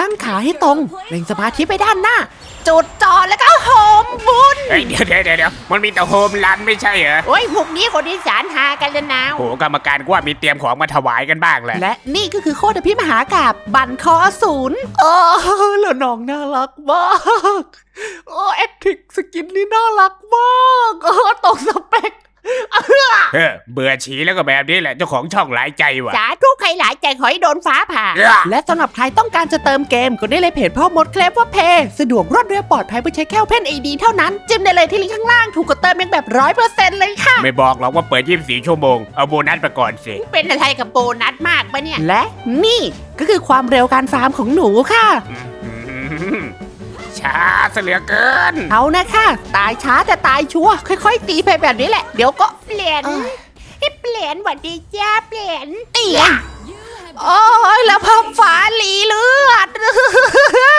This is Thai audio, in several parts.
ตั้งขาให้ตรงเร่งสมาธิไปด้านหน้า จุดจอแล้วก็โหมบุญเฮ้ยเดี๋ยวเดี๋ยวเดี๋ยวมันมีแต่โฮมรันไม่ใช่เหรอ โอ้ยพวกนี้คนอีสานหากันแล้วนาวโหกรรมการก็ว่ามีเตรียมของมาถวายกันบ้างแหละและนี่ก็คือโคตรพิมหากาบบันคออสูรเออแล้วน้องน่ารักมากโอ้แอคทิกสกินนี่น่ารักมากเออตกสเปค เออเบื่อฉีแล้วก็แบบนี้แหละเจ้าของช่องหลายใจว่ะ สาธุใครหลายใจขอให้โดนฟ้าผ่า เอ้อ และสำหรับใครต้องการจะเติมเกมก็ได้เลยเพจพ่อมดเคลฟว่าเพย์สะดวกรวดเร็วปลอดภัยเพื่อใช้แค่เพนไอดีเท่านั้น จิ้มได้เลยที่ลิงก์ข้างล่างถูกกดเติมเองแบบร้อยเปอร์เซ็นต์เลยค่ะ ไม่บอกหรอกว่าเปิด 24 ชั่วโมง เอาโบนัสไปก่อนสิ เป็นอะไรกับโบนัสมากปะเนี่ย และนี่ก็คือความเร็วการฟาร์มของหนูค่ะ อืม ช้าเสยเหลือเกิน เอานะค่ะตายช้าแต่ตายชัวร์ค่อยๆ ตีไปแบบนี้แหละ เดี๋ยวก็ เปลี่ยนเอ้ยให้เปลี่ยนหวัดดีจ้าเปลี่ยนเตียโอ้ยแล้วเพิ่มฝาหลีเลือด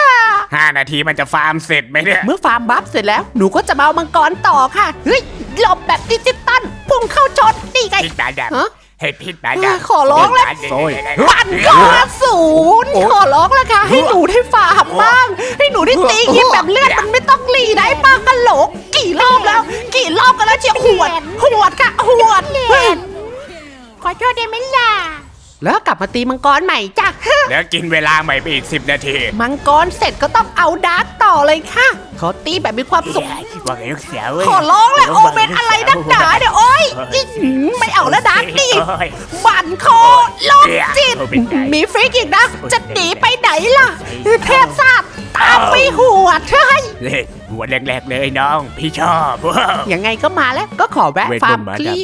5นาทีมันจะฟาร์มเสร็จไหมเนี่ย เมื่อฟาร์มบัฟเสร็จแล้วหนูก็จะมาเอามังกรต่อค่ะเฮ้ยหลบแบบดิจิตอลพุ่งเข้าชนนี่ไง พิษบาดับฮะให้พิษบาเอดัอบขอร้องแล้ว โซ่ยบันคอศูนย์ขอร้องแล้วค่ะให้หนูได้ฟาร์มบ้างให้หนูได้ ตีกินแบบเลือดมันไม่ต้องรีได้ป้ากะโหลกกี่รอบแล้ว กี่รอบกันแล้วเชียวหวดหวดค่ะหวดเฮ้ยขอโทษได้ไหมล่ะ แล้วกลับมาตีมังกรใหม่จ้ะเดี๋ยวกินเวลาใหม่ไปอีก10นาที มังกรเสร็จก็ต้องเอาดาร์กต่อเลยค่ะขอตีแบบมีความสุข ว่าไงลูกเสียวเว้ยขอร้องแหละโอเมนอะไรนักหนาเดี๋ยวโอ๊ยอื้อหือไม่เอาแล้วดาร์กนี่โอ้ย บันคอโลกจิต มีฟริกอีกนะ จะหนีไปไหนล่ะ เทพศาสตร์ ตามไปหัวเฮ้ยเล่นหัวแรกๆเลยน้อง พี่ชอบยังไงก็มาแล้วก็ขอแวะเวทฟาร์มมนต์มาคลี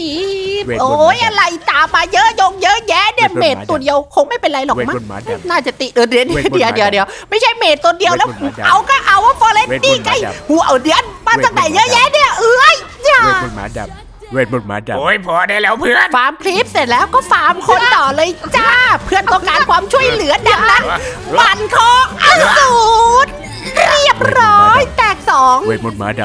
ปเวทมนต์โอ้ยอะไรตามมาเยอะยงเยอะแยะเนี่ยเวทมนต์เมดตัวเดียวคงไม่เป็นไรหรอกเวทมั้มงนต์มาดำน่าจะติเออเดี๋ยวเวทมนต์เดี๋ยวมาดำเดี๋ยวเดี๋ยวไม่ใช่เมดตัวเดียวแล้ว เวทมนต์มาดำเอาก็เอาว่าฟอเรสเวทมนต์นี่ไงมาดำหัวเอาเดือนมาจากไหนเวทมนต์เยอะแยะเนี่ยเอ้ยจ้าเวทมนต์มาดับ เวทมนต์มาดับโอ้ยพอได้แล้วเพื่อนฟาร์มคลิปเสร็จแล้วก็ฟาร์มคนต่อเลยจ้า เพื่อนต้องการความช่วยเหลือดังนั้นบันคออสูรเรียบร้อยแตกสองเวทมนต์มาด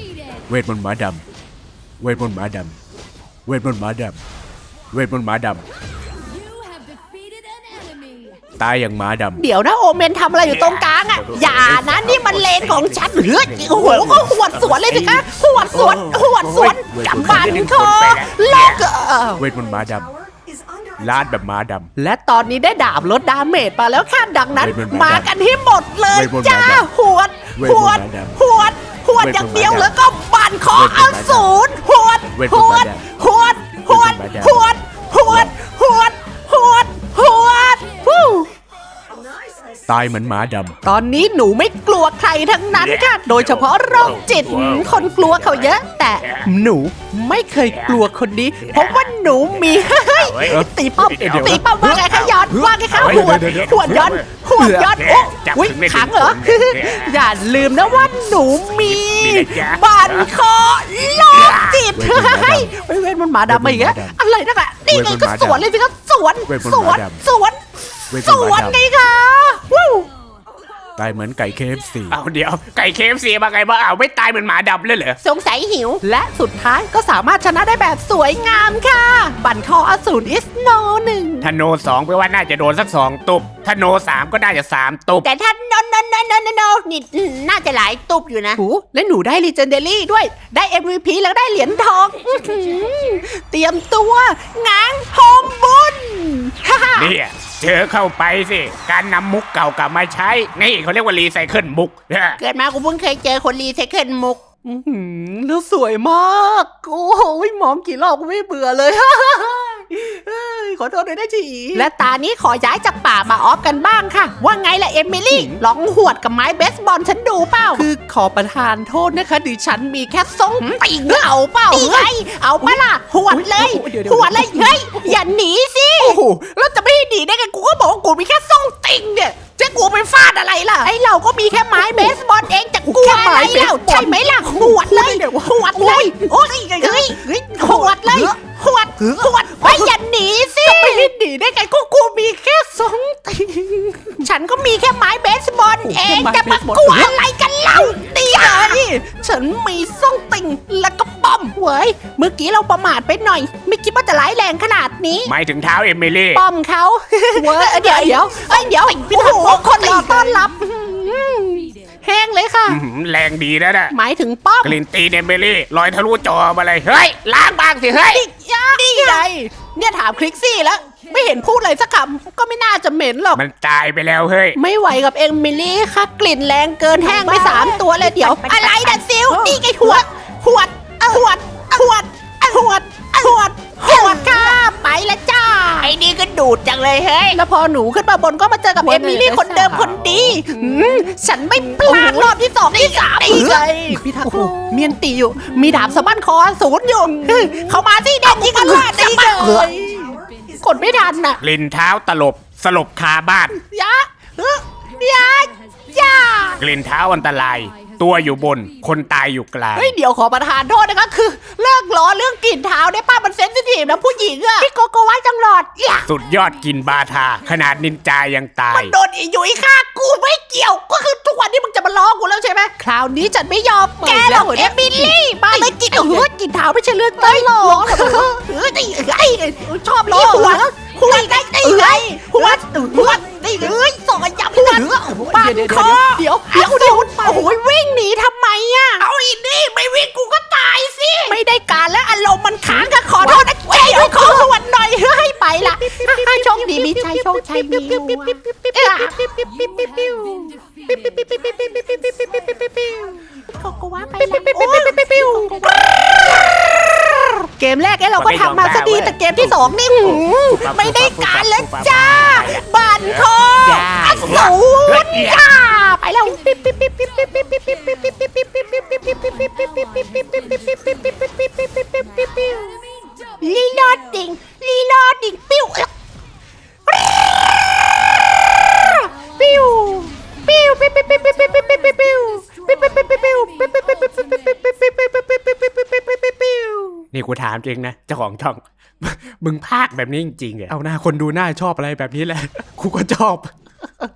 ำ เวทมนต์มาดำ เวทมนต์มาดำ เวทมนต์มาดำ เวทมนต์มาด You have defeated an enemy. ำตายอย่างหมาดำ เดี๋ยวนะโอเมนทำอะไรอยู่ตรงกลางอะ อย่านะนี่มันเลนของฉันเฮ้ยโอ้โหก็หวดสวนเลยสิคะห วดสวนหวดสวนกับบันคอลอกเออเวทมนต์มาดำลาดแบบหมาดและตอนนี้ได้ดาบลดดาเมจมาแล้วค่ะดังนั้น เวทมนต์มามาดำกันให้หมดเลยเวทมนต์จ้ามาดำหวดเวหทมวนดต์มาดำหวดหวดเวทมนต์อย่างเดียวมาดำแล้วก็บันคอเวทมอนต์มาดำสูรหวดเวทหมนต์วมาดดำหวดหวดเวทมนต์มาดำ หวดหวดหวดหวดหวดฟู้ำตายเหมือนหมาดตอนนี้หนูไม่กลัวใค รทั้งนั้นค่ะ โดยเฉพาะโรคจิตว้าวคนกลัวเขาเยอะ แต่หนูไม่เคยกลัวคนนี้ เพราะว่าหนูมีเฮ้ยเฮ้ยตีป้อมเดี๋ยวตีป้อมว่าไงคะย้อนว่าไงคะเฮ้ยหวดเดี๋ยวเดี๋ยวหวดย้อนหวดย้อนเดี๋โอ้ยวจับอุ๊ยถึงไม่ถึงขังเหรอผมเนี่ยอย่าลืมนะว่าหนูมีมีอะไรจ๊ะบันคอโรคจิตเวทมนต์มาดำเฮ้ยไปเวทมันต์มาดำมาอีกแล้วเวทมนต์มาดำอะไรนักอะนี่ไงก็เวทมนต์มาดำสวนเลยสิครับสวนเวทมนต์สวนมาดำสวนำเวทสมนต์วมานไงดำคะวู้ ตายเหมือนไก่เคฟซีเอาเดี๋ยวไก่เคฟซีมาไงมาเอาไม่ตายเหมือนหมาดำเลยเหรอ สงสัยหิว และสุดท้ายก็สามารถชนะได้แบบสวยงามค่ะ บันคออสูรอิสโนหนึ่ง ถ้าโนสองแปลว่าน่าจะโดนสักสองตุบถ้าโนสามก็น่าจะสามตุบแต่ถ้านนนนนนนนี่น่าจะหลายตุบอยู่นะหูและหนูได้ l ีเจนเด r ี่ด้วย ได้ MVP แล้วได้เหรียญทองอื้อหือเตรียมตัวง้างโฮมบุญฮ่าฮ่าเนี่ยเจอเข้าไปสิ การนำมุกเก่ากลับมาใช้ นี่เขาเรียกว่ารีไซเคิลมุกเนี่ยเกิดมากูเพิ่งเคยเจอคนรีไซเคิลมุก อื้อหือแล้วสวยมาก โอ้โหหมอมกี่รอบก็ไม่เบื่อเลยเอ้ย ขอโทษด้วยนะจีและตานี้ขอย้ายจากป่ามาออฟกันบ้างค่ะ ว่าไงล่ะเอมิลี่ลองหวดกับไม้เบสบอลฉันดูเปล่า คือขอประทานโทษนะคะดิฉันมีแค่ทรงติ่งเอาเปล่านี่ไงเอาปะล่ะหวดเลยอุ๊ยเดี๋ยวเดี๋ยวหวดเลยเฮ้ยอย่าหนีสิโอ้โหแล้วจะไม่ให้ดีได้ไงกูก็บอกว่ากูมีแค่ทรงติ่งเนี่ยจะกูไปฟาดอะไรล่ะไอเราก็มีแค่ไม้เบสบอลเองจะกลัวอะไรเล่าใช่ไหมล่ะหวดเลยหวดเลยโอ้ยเฮ้ยหวดเลยหวดหวดไปอย่าหนีสิ ได้ไงก็กูมีแค่สองตีนฉันก็มีแค่ไม้เบสบอลเองจะมาสบอกลัวอะไรกันเล่าเดี๋ยวฉันมีสองติ่งแล้วก็ป้อมเว้ยเมื่อกี้เราประมาทไปหน่อย ไม่คิดว่าจะร้ายแรงขนาดนี้ หมายถึงเท้าเอมิลี่ป้อมเขาเว้ยเดี๋ยวเดี๋ยวเอเดี๋ยวโอ้โหคนรอต้อนรับแห้งเลยค่ะแรงดีนะน่ะหมายถึงป้อมกลิ่นตีเดมเบลี่ลอยทะลุจอมาเลย เฮ้ย ล้างบางสิ เฮ้ย นี่ไงเนี่ยถามคลิกซี่แล้ว ไม่เห็นพูดอะไรสักคำก็ไม่น่าจะเหม็นหรอก มันตายไปแล้วเฮ้ย ไม่ไหวกับเองมิลลี่ค่ะกลิ่นแรงเกินแห้งไปสามตัวเลยเดี๋ยว อะไรดันซิลนี่ไงหวดหวดหวดหวดหวดหวดหวดค่ะไปละจ้า ไอ้นี่ก็ดูดจังเลยเฮ้ย แล้วพอหนูขึ้นมาบนก็มาเจอกับเอมิลี่คนเดิมคนดีหืมฉันไม่พลาดรอบที่สองที่สามอีกเลยพี่ทักโอ้เมียนตีอยู่ มีดาบสะบั้นคอศูนย์อยู่ เขามาที่เด็กยิงกันลาดตีเลย กดไม่ทันน่ะ ลินเท้าตลบสลบคาบ้าน ยะเฮ้ยยะยกลิ่นเท้าอันตราย ตัวอยู่บน คนตายอยู่กลาง เฮ้ยเดี๋ยวขอประทานโทษนะคะคือ เลิกล้อเรื่องกลิ่นเท้าได้ป้ามันเซนซิทีฟนะผู้หญิงอะพี่โกโกวะจังหลอดสุดยอดกินบาทา ขนาดนินจายังตายมันโดนอีหยุยค่ากูไม่เกี่ยวก็คือทุกวันนี้มึงจะมาล้อกูแล้วใช่ไหมคราวนี้จัดไม่ยอมแกหรอกเอมิลี่มาเลยกลินเออกินเท้าไม่ใช่เรื่องตลกเออไอ้ไอ้ชอบล้อหัว หัวได้ได้ไงหัวหัวได้เลยสองยับหัวปาดคอเดี๋ยวเดี๋ยวเดี๋ยวโอ้ยวิ่งหนีทำไม เกมแรกเอ้เราก็ทำมาซะดีแต่เกมที่สองนี่หืไม่ได้การแล้วจ้าบันทออสูรจ้าไปแล้วลีลอดิงลีลอดดิงปิ้วูถามจริงนะเจ้าของช่อง มึงภาคแบบนี้จริงๆเหรอเอาหน้าคนดูหน้าชอบอะไรแบบนี้แหละกูก็ชอบ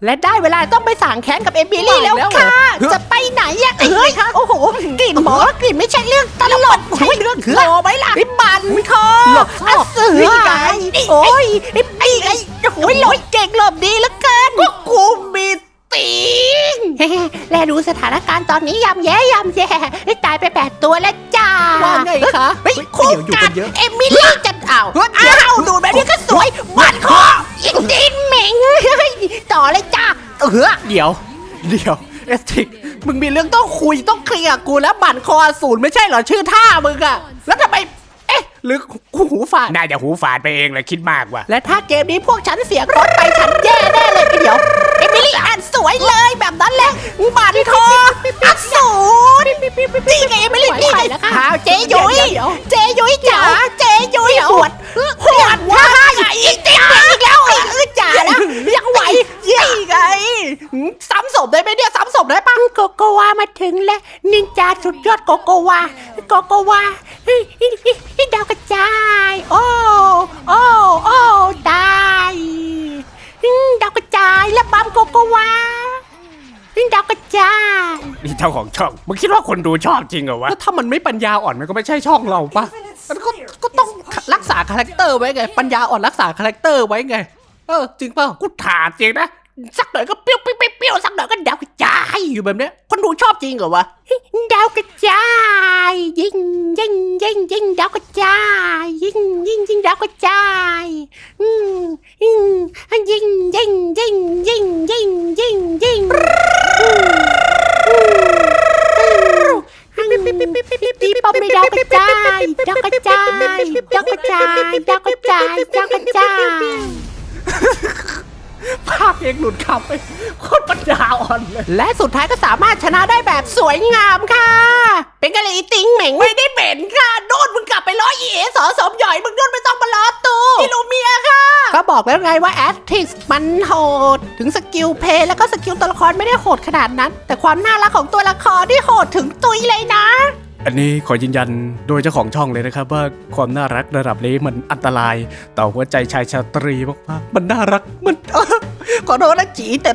และได้เวลาต้องไปสางแค้นกับเอมิลี่แล้วค่ะ จะไปไหนอะเฮ้ยโอ้โหกลิ่นหมอกลิ่นไม่ใช่เรื่องตลกใช่เรื่องโอไหมล่ะริบบันคออัเสือโอ้ยไอ้ไอ้โอ้ยหลยเก่งหลบดีแล้วกันก็กูมีติงและดูสถานการณ์ตอนนี้ยำแย่ยำแย่ะเฮ้ยเฮ้ยคู่เดี๋ยวอยู่กักันนเยอะ เอมิลี่จะเอาอ้าวดูแบบนี้ก็สวยบันคออีกดินเหม่งเฮ้ยต่อเลยจ้าเออ เดี๋ยว เดี๋ยวเอสติกมึงมีเรื่องต้องคุยต้องเคลียร์กับกูแล้วบั่นคออสูรไม่ใช่เหรอชื่อท่ามึงอะแล้วทำไมเอ๊ะหรือกูหูฝาด น่าจะหูฝาดไปเองแหละคิดมากว่ะและถ้าเกมนี้พวกฉันเสียงรถไปฉันแย่แน่เลยเดี๋ยว เอ มิลี่อ่านสวยเลยแบบนั้นแหละบันคออัดสูนนี่ไงเอมิลี่นี่ไงอ้าวเจยุ้ยเดี๋ยวเจยุ้ยจ๋าเจยุ้ยหวดหวดว่าอีกติ๊กอีกแล้วไอ้เออจ๋าแล้วยังไหวยี่ไงหืมซ้ำศพได้ไหมเนี่ยซ้ำศพได้ปะโกโกวามาถึงแล้วนินจาสุดยอดโกโกวาโกโกวาเฮ้ยเฮ้ยเฮ้ยเฮ้ยดาวกระจาย โอ้โอ้โอ้ตายอืมดาวกระจายและปั๊มโกโกวาอืมดาวกระจายนี่เจ้าของช่อง มึงคิดว่าคนดูชอบจริงเหรอวะ แล้วถ้ามันไม่ปัญญาอ่อนมันก็ไม่ใช่ช่องเราปะมันก็ก็ต้องรักษาคาแรคเตอร์ไว้ไง ปัญญาอ่อนรักษาคาแรคเตอร์ไว้ไง เออจริงเปล่ากูถามจริงนะ สักหน่อยก็เปรี้ยวเปรี้ยวเปรี้ยวสักหน่อยก็ดาวกระจายอยู่แบบเนี้ย คนดูชอบจริงเหรอวะ ดาวกระจาย ยิงยิงยิงยิงดาวกระจาย ยิงยิงยิงดาวกระจายอืมอืมยิงยิงยิงยิงยิงยิงยิงอืมอืมตีปอมไม่ดาวกระจายดาวกระจายดาวกระจายดาวกระจายดาวกระจายภาพเองหลุดคำไปโคตรปัญญาอ่อนเลย และสุดท้ายก็สามารถชนะได้แบบสวยงามค่ะ เป็นกันเลยอีติงเหม่งไม่ได้เป็นค่ะโดนมึงกลับไปล้อเอสอสมหย่อยมึงโดนไม่ต้องมาล้อตูพี่ลูเมียค่ะ ก็บอกแล้วไงว่าแอดทิสมันโหด ถึงสกิลเพลย์แล้วก็สกิลตัวละครไม่ได้โหดขนาดนั้น แต่ความน่ารักของตัวละครที่โหดถึงตุยเลยนะ อันนี้ขอยืนยันโดยเจ้าของช่องเลยนะครับ ว่าความน่ารักระดับนี้มันอันตรายต่อหัวใจชายชาตรีมากๆมันน่ารักมันอขอโทษนะจีแต่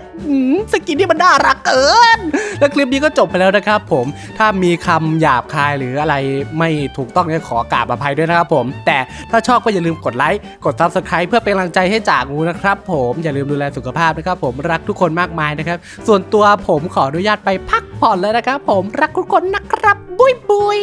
สกินนี่มันน่ารักเกิน และคลิปนี้ก็จบไปแล้วนะครับผมถ้ามีคำหยาบคายหรืออะไรไม่ถูกต้องเนี่ยขอกราบอภัยด้วยนะครับผม แต่ถ้าชอบก็อย่าลืมกดไลค์กด subscribe เพื่อเป็นกำลังใจให้จากงูนะครับ ผมอย่าลืมดูแลสุขภาพนะครับผมรักทุกคนมากมายนะครับ ส่วนตัวผมขออนุญาตไปพักผ่อนแล้วนะครับผมรักทุกคนนะครับบุยบุย